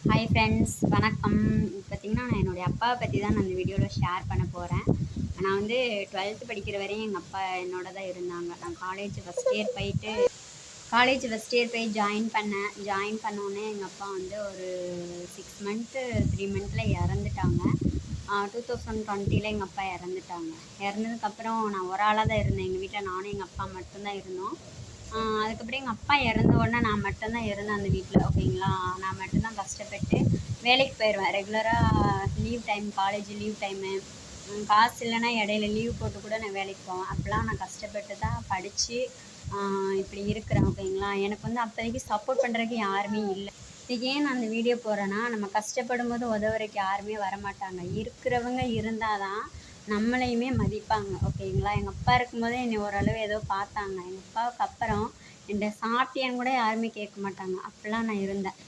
Hi friends வணக்கம். பார்த்தீங்கன்னா நான் என்னுடைய அப்பாவை பற்றி தான் நான் இந்த வீடியோவில் ஷேர் பண்ண போகிறேன் நான் வந்து டுவெல்த்து படிக்கிற வரையும் எங்கள் அப்பா என்னோட தான் இருந்தாங்க. நான் காலேஜ் ஃபஸ்ட் இயர் போயிட்டு காலேஜ் ஃபஸ்ட் இயர் போய் ஜாயின் பண்ணேன். ஜாயின் பண்ணோடனே எங்கள் அப்பா வந்து ஒரு சிக்ஸ் மந்த்து த்ரீ மந்த்தில் இறந்துட்டாங்க. டூ தௌசண்ட் டுவெண்ட்டியில் எங்கள் அப்பா இறந்துட்டாங்க. இறந்ததுக்கப்புறம் நான் ஒரு ஆளாக தான் இருந்தேன். எங்கள் வீட்டில் நானும் எங்கள் அப்பா மட்டும்தான் இருந்தோம். அதுக்கப்புறம் எங்கள் அப்பா இறந்த உடனே நான் மட்டும்தான் இருந்தேன் அந்த வீட்டில் ஓகேங்களா வேலைக்கு போயிடுவேன் ரெகுலராக leave time college leave time காசு இல்லைன்னா இடையில லீவ் போட்டு கூட நான் வேலைக்கு போவேன். அப்போலாம் நான் கஷ்டப்பட்டு தான் படித்து இப்படி இருக்கிறேன் ஓகேங்களா? எனக்கு வந்து அப்போதைக்கு சப்போர்ட் பண்ணுறதுக்கு யாருமே இல்லை. இதுக்கு ஏன் நான் அந்த வீடியோ போடுறேன்னா நம்ம கஷ்டப்படும் போது உதவுறதுக்கு யாருமே வரமாட்டாங்க. இருக்கிறவங்க இருந்தால் தான் நம்மளையுமே மதிப்பாங்க. ஓகேங்களா? எங்கள் அப்பா இருக்கும்போதே என்னை ஓரளவு ஏதோ பார்த்தாங்க. எங்கள் அப்பாவுக்கு அப்புறம் என்கிட்ட சாப்பிட்டியான்னு கூட யாருமே கேட்க மாட்டாங்க. அப்படிலாம் நான் இருந்தேன்.